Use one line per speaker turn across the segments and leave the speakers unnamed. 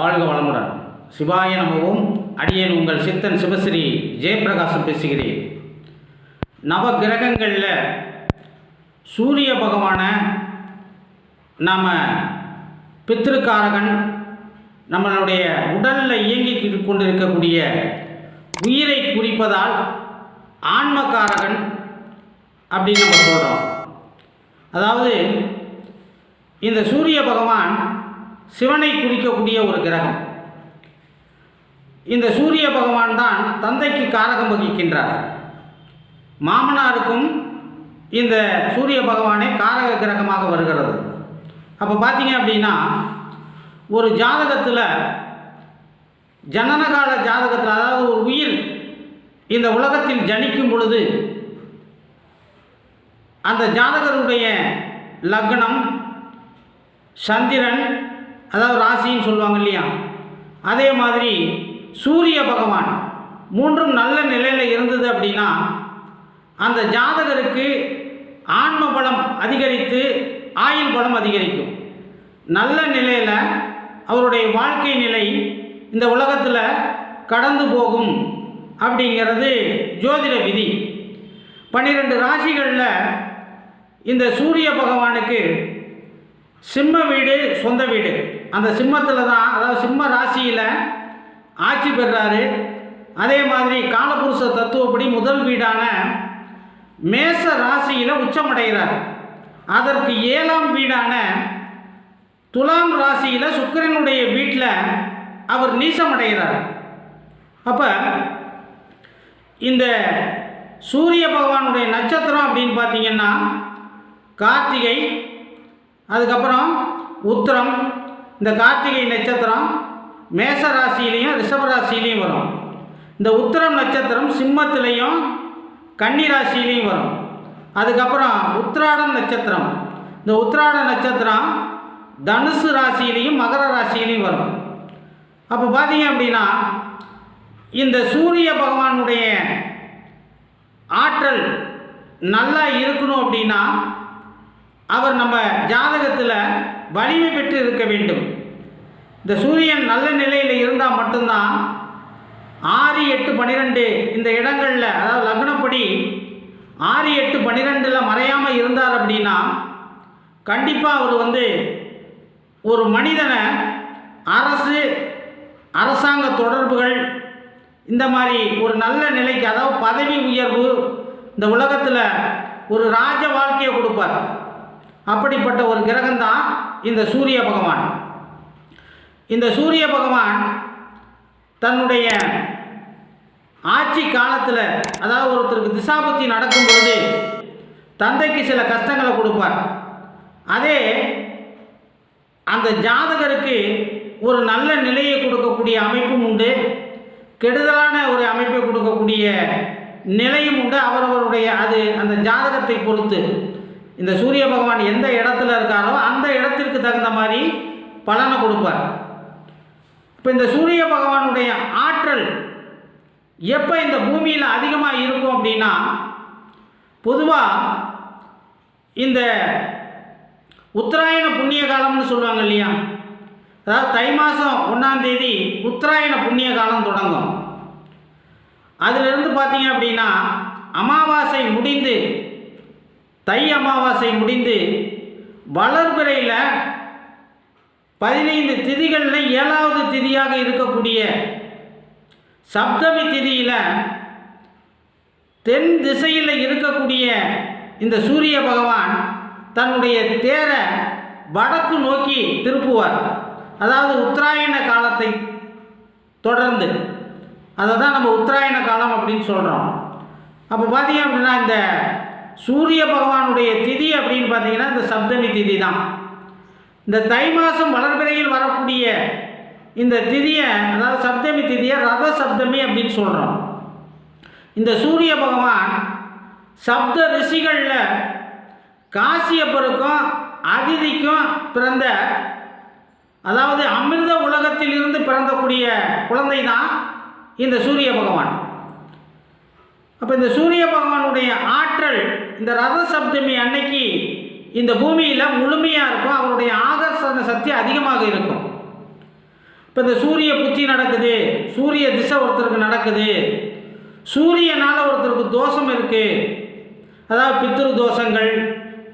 வாழ்க வளமுடன். சிவாய நமவும் அடியேன் உங்கள் சித்தன் சிவஸ்ரீ ஜெயப்பிரகாசம் பேசுகிறேன். நவ கிரகங்களில் சூரிய பகவானை நாம் பித்திருக்காரகன் நம்மளுடைய உடலில் இயங்கி கொண்டிருக்கக்கூடிய உயிரை குறிப்பதால் ஆன்மகாரகன் அப்படின்னு நம்ம சொல்கிறோம் அதாவது இந்த சூரிய பகவான் சிவனை குறிக்கக்கூடிய ஒரு கிரகம். இந்த சூரிய பகவான் தான் தந்தைக்கு காரகம் வகிக்கின்றார். மாமனாருக்கும் இந்த சூரிய பகவானே காரக கிரகமாக வருகிறது. அப்போ பார்த்தீங்க அப்படின்னா ஒரு ஜாதகத்தில் ஜனனகால ஜாதகத்தில் அதாவது ஒரு உயிர் இந்த உலகத்தில் ஜனிக்கும் பொழுது அந்த ஜாதகருடைய லக்னம் சந்திரன் அதாவது ராசின்னு சொல்லுவாங்க இல்லையா? அதே மாதிரி சூரிய பகவான் மூன்றும் நல்ல நிலையில் இருந்தது அப்படின்னா அந்த ஜாதகருக்கு ஆன்ம பலம் அதிகரித்து ஆயுள் பலம் அதிகரிக்கும். நல்ல நிலையில் அவருடைய வாழ்க்கை நிலை இந்த உலகத்தில் கடந்து போகும் அப்படிங்கிறது ஜோதிட விதி. பன்னிரெண்டு ராசிகளில் இந்த சூரிய பகவானுக்கு சிம்ம வீடு சொந்த வீடு. அந்த சிம்மத்தில் தான் அதாவது சிம்ம ராசியில் ஆட்சி பெறாரு. அதே மாதிரி காலபுருஷ தத்துவப்படி முதல் வீடான மேச ராசியில் உச்சமடைகிறார். அதற்கு ஏழாம் வீடான துலாம் ராசியில் சுக்கிரனுடைய வீட்டில் அவர் நீசமடைகிறார். அப்போ இந்த சூரிய பகவானுடைய நட்சத்திரம் அப்படின்னு பார்த்தீங்கன்னா கார்த்திகை அதுக்கப்புறம் உத்திரம் இந்த கார்த்திகை நட்சத்திரம் மேச ராசியிலையும் ரிஷப ராசியிலையும் வரும். இந்த உத்திரம் நட்சத்திரம் சிம்மத்திலையும் கன்னி ராசியிலையும் வரும். அதுக்கப்புறம் உத்திராடம் நட்சத்திரம். இந்த உத்திராட நட்சத்திரம் தனுசு ராசியிலையும் மகர ராசியிலையும் வரும். அப்போ பார்த்தீங்க அப்படின்னா இந்த சூரிய பகவானுடைய ஆற்றல் நல்லா இருக்கணும் அப்படின்னா அவர் நம்ம ஜாதகத்தில் வலிமை பெற்று இருக்க வேண்டும். இந்த சூரியன் நல்ல நிலையில் இருந்தால் மட்டும்தான் ஆறு எட்டு பன்னிரெண்டு இந்த இடங்களில் அதாவது லக்னப்படி ஆறு எட்டு பன்னிரெண்டில் மறையாமல் இருந்தார் அப்படின்னா கண்டிப்பாக அவர் வந்து ஒரு மனிதனை அரசு அரசாங்க தொடர்புகள் இந்த மாதிரி ஒரு நல்ல நிலைக்கு அதாவது பதவி உயர்வு இந்த உலகத்தில் ஒரு ராஜ வாழ்க்கையை கொடுப்பார். அப்படிப்பட்ட ஒரு கிரகம்தான் இந்த சூரிய பகவான். இந்த சூரிய பகவான் தன்னுடைய ஆட்சி காலத்தில் அதாவது ஒருத்தருக்கு திசாபுத்தி நடக்கும் பொழுது தந்தைக்கு சில கஷ்டங்களை கொடுப்பார். அதே அந்த ஜாதகருக்கு ஒரு நல்ல நிலையை கொடுக்கக்கூடிய அமைப்பும் உண்டு. கெடுதலான ஒரு அமைப்பை கொடுக்கக்கூடிய நிலையும் உண்டு. அவரவருடைய அது அந்த ஜாதகத்தை பொறுத்து. இந்த சூரிய பகவான் எந்த இடத்துல இருக்காரோ அந்த இடத்திற்கு தகுந்த மாதிரி பலனை கொடுப்பார். இப்போ இந்த சூரிய பகவானுடைய ஆற்றல் எப்போ இந்த பூமியில் அதிகமாக இருக்கும் அப்படின்னா பொதுவாக இந்த உத்தராயண புண்ணிய காலம்னு சொல்லுவாங்க இல்லையா? அதாவது தை மாதம் ஒன்றாந்தேதி உத்தராயண புண்ணிய காலம் தொடங்கும். அதிலிருந்து பார்த்தீங்க அப்படின்னா அமாவாசை முடிந்து தை அமாவாசை முடிந்து வளர்பிறையில் பதினைந்து திதிகளில் ஏழாவது திதியாக இருக்கக்கூடிய சப்தமி திதியில் தென் திசையில் இருக்கக்கூடிய இந்த சூரிய பகவான் தன்னுடைய தேரை வடக்கு நோக்கி திருப்புவார். அதாவது உத்தராயண காலத்தை தொடர்ந்து. அதை தான் நம்ம உத்தராயண காலம் அப்படின்னு சொல்கிறோம் அப்போ பார்த்தீங்க அப்படின்னா இந்த சூரிய பகவானுடைய திதி அப்படின்னு பார்த்தீங்கன்னா இந்த சப்தமி திதி தான். இந்த தை மாதம் வளர்பிறையில் வரக்கூடிய இந்த திதியை அதாவது சப்தமி திதியை ரத சப்தமி அப்படின்னு சொல்கிறோம் இந்த சூரிய பகவான் சப்த ரிஷிகளில் காசியப்பருக்கும் அதிதிக்கும் பிறந்த அதாவது அமிர்த உலகத்திலிருந்து பிறந்தக்கூடிய குழந்தை தான் இந்த சூரிய பகவான். அப்போ இந்த சூரிய பகவானுடைய ஆற்றல் இந்த ரத சப்தமி அன்னைக்கு இந்த பூமியில் முழுமையாக இருக்கும் அவருடைய ஆகர்ஷண சக்தி அதிகமாக இருக்கும். இப்போ இந்த சூரிய புத்தி நடக்குது சூரிய திசை ஒருத்தருக்கு நடக்குது சூரியனால் ஒருத்தருக்கு தோஷம் இருக்குது அதாவது பித்ரு தோஷங்கள்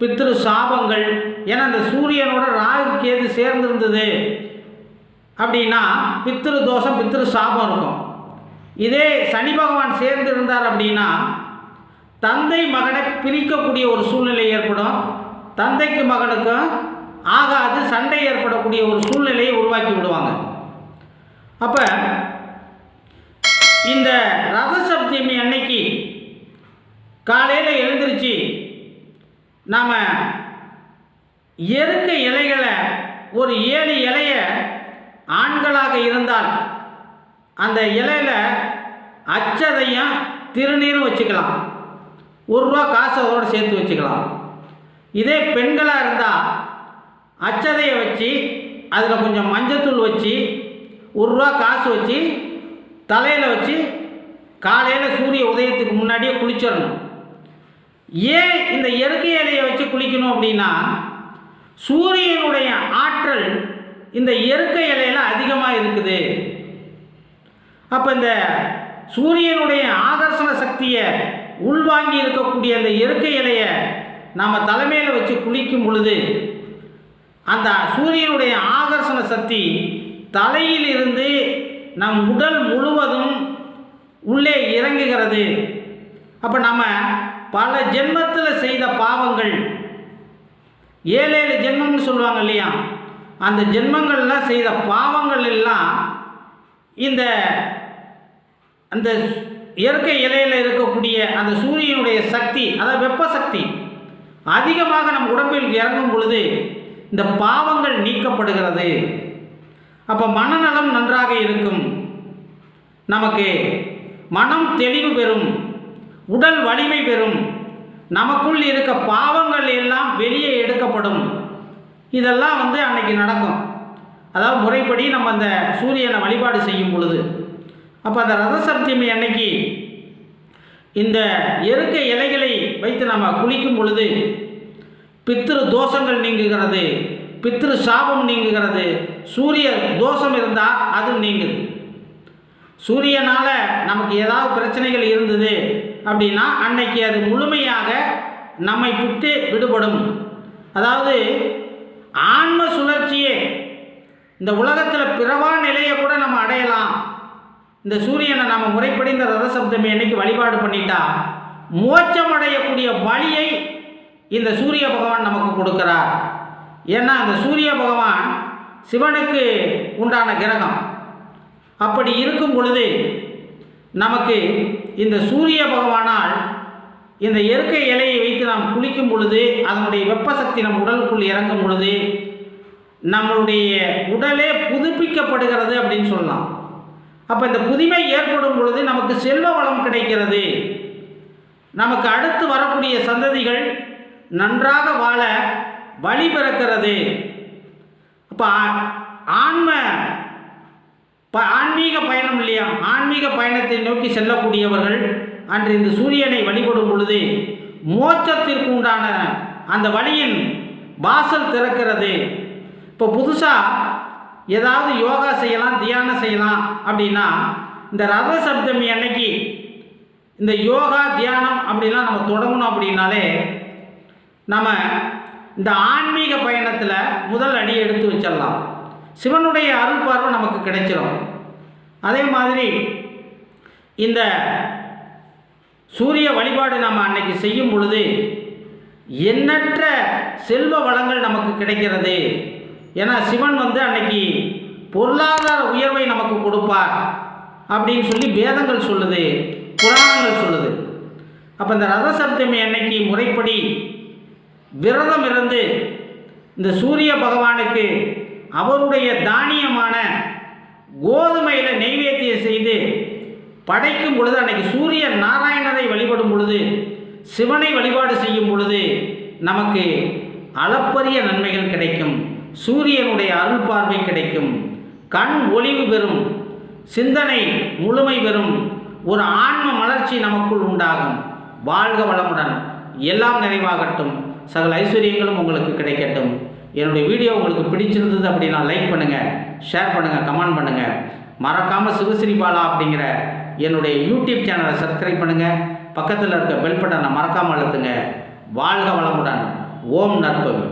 பித்ரு சாபங்கள் ஏன்னா இந்த சூரியனோட ராகு கேது சேர்ந்திருந்தது. அப்படின்னா பித்ரு தோஷம் பித்ரு சாபம் இருக்கும். இதே சனி பகவான் சேர்ந்து இருந்தார் அப்படின்னா தந்தை மகனை பிரிக்கக்கூடிய ஒரு சூழ்நிலை ஏற்படும். தந்தைக்கு மகனுக்கும் ஆகாது சண்டை ஏற்படக்கூடிய ஒரு சூழ்நிலையை உருவாக்கி விடுவாங்க. அப்போ இந்த ரத சப்தமி அன்னைக்கு காலையில் எழுந்திருச்சு நாம் எருக்க இலைகளை ஒரு ஏழு இலையை ஆண்களாக இருந்தால் அந்த இலையில அச்சதையும் திருநீரும் வச்சுக்கலாம். ஒரு ரூபா காசு அதோடு சேர்த்து வச்சுக்கலாம். இதே பெண்களாக இருந்தால் அச்சதையை வச்சு அதில் கொஞ்சம் மஞ்சத்தூள் வச்சு ஒரு ரூபா காசு வச்சு தலையில் வச்சு காலையில் சூரிய உதயத்துக்கு முன்னாடியே குளிச்சிடணும். ஏன் இந்த இயற்கை இலையை வச்சு குளிக்கணும் அப்படின்னா சூரியனுடைய ஆற்றல் இந்த இயற்கை இலையில அதிகமாக இருக்குது. அப்போ இந்த சூரியனுடைய ஆகர்ஷண சக்தியை உள்வாங்கி இருக்கக்கூடிய அந்த இயற்கை இலையை நாம் தலைமையில் வச்சு குளிக்கும் பொழுது அந்த சூரியனுடைய ஆகர்ஷண சக்தி தலையிலிருந்து நம் உடல் முழுவதும் உள்ளே இறங்குகிறது. அப்போ நம்ம பல ஜென்மத்தில் செய்த பாவங்கள் ஏழு ஏழு ஜென்மம்னு சொல்லுவாங்க இல்லையா? அந்த ஜென்மங்கள்லாம் செய்த பாவங்கள் எல்லாம் இந்த அந்த இயற்கை இலையில் இருக்கக்கூடிய அந்த சூரியனுடைய சக்தி அதாவது வெப்ப சக்தி அதிகமாக நம் உடம்பில் இறங்கும் பொழுது இந்த பாவங்கள் நீக்கப்படுகிறது. அப்போ மனநலம் நன்றாக இருக்கும். நமக்கு மனம் தெளிவு பெறும். உடல் வலிமை பெறும். நமக்குள் இருக்க பாவங்கள் எல்லாம் வெளியே எடுக்கப்படும். இதெல்லாம் வந்து அன்னைக்கு நடக்கும். அதாவது முறைப்படி நம்ம அந்த சூரியனை வழிபாடு செய்யும் பொழுது. அப்போ அந்த ரத சப்தமி அன்னைக்கு இந்த எருக்க இலைகளை வைத்து நம்ம குளிக்கும் பொழுது பித்திரு தோஷங்கள் நீங்குகிறது பித்திரு சாபம் நீங்குகிறது சூரிய தோஷம் இருந்தால் அது நீங்குது. சூரியனால் நமக்கு ஏதாவது பிரச்சனைகள் இருந்தது அப்படின்னா அன்னைக்கு அது முழுமையாக நம்மை விட்டு விடுபடும். அதாவது ஆன்ம சுழற்சியே இந்த உலகத்தில் பிறவா நிலையை கூட நம்ம அடையலாம். இந்த சூரியனை நாம் முறைப்படி இந்த ரத சப்தமி அன்னைக்கு வழிபாடு பண்ணிட்டா மோட்சம் அடையக்கூடிய வழியை இந்த சூரிய பகவான் நமக்கு கொடுக்கிறார். ஏன்னா அந்த சூரிய பகவான் சிவனுக்கு உண்டான கிரகம். அப்படி இருக்கும் பொழுது நமக்கு இந்த சூரிய பகவானால் இந்த இயற்கை இலையை வைத்து நாம் குளிக்கும் பொழுது அதனுடைய வெப்பசக்தி நம் உடலுக்குள் இறங்கும் பொழுது நம்மளுடைய உடலே புதுப்பிக்கப்படுகிறது அப்படின்னு சொல்லலாம். அப்போ இந்த புதுமை ஏற்படும் பொழுது நமக்கு செல்வ வளம் கிடைக்கிறது. நமக்கு அடுத்து வரக்கூடிய சந்ததிகள் நன்றாக வாழ வழி பிறக்கிறது. அப்போ ஆன்ம ப ஆன்மீக பயணம் இல்லையா? ஆன்மீக பயணத்தை நோக்கி செல்லக்கூடியவர்கள் அன்று இந்த சூரியனை வழிபடும் பொழுது மோட்சத்திற்கு உண்டான அந்த வழியின் வாசல் திறக்கிறது. இப்போ புதுசாக ஏதாவது யோகா செய்யலாம் தியானம் செய்யலாம் அப்படின்னா இந்த ரத சப்தமி அன்னைக்கு இந்த யோகா தியானம் அப்படிலாம் நம்ம தொடங்கணும் அப்படின்னாலே நம்ம இந்த ஆன்மீக பயணத்தில் முதல் அடி எடுத்து வச்சிடலாம். சிவனுடைய அருள் பார்வை நமக்கு கிடைச்சிரும். அதே மாதிரி இந்த சூரிய வழிபாடு நம்ம அன்னைக்கு செய்யும் பொழுது எண்ணற்ற செல்வ வளங்கள் நமக்கு கிடைக்கிறது. ஏன்னா சிவன் வந்து அன்னைக்கு பொருளாதார உயர்வை நமக்கு கொடுப்பார் அப்படின்னு சொல்லி வேதங்கள் சொல்லுது புராணங்கள் சொல்லுது. அப்போ இந்த ரத சப்தமி அன்னைக்கு முறைப்படி விரதம் இருந்து இந்த சூரிய பகவானுக்கு அவருடைய தானியமான கோதுமையில் நெய்வேத்தியம் செய்து படைக்கும் பொழுது அன்னைக்கு சூரிய நாராயணரை வழிபடும் பொழுது சிவனை வழிபாடு செய்யும் பொழுது நமக்கு அளப்பரிய நன்மைகள் கிடைக்கும். சூரியனுடைய அருள் பார்வை கிடைக்கும். கண் ஒளிவு பெறும். சிந்தனை முழுமை பெறும். ஒரு ஆன்ம மலர்ச்சி நமக்குள் உண்டாகும். வாழ்க வளமுடன். எல்லாம் நிறைவாகட்டும். சகல ஐஸ்வர்யங்களும் உங்களுக்கு கிடைக்கட்டும். என்னுடைய வீடியோ உங்களுக்கு பிடிச்சிருந்தது அப்படின்னா லைக் பண்ணுங்கள் ஷேர் பண்ணுங்கள் கமெண்ட் பண்ணுங்கள் மறக்காமல் சிவஸ்ரீ பாலா அப்படிங்கிற என்னுடைய யூடியூப் சேனலை சப்ஸ்கிரைப் பண்ணுங்கள் பக்கத்தில் இருக்க பெல் பட்டனை மறக்காமல் அழுத்துங்க. வாழ்க வளமுடன். ஓம் நற்பவி.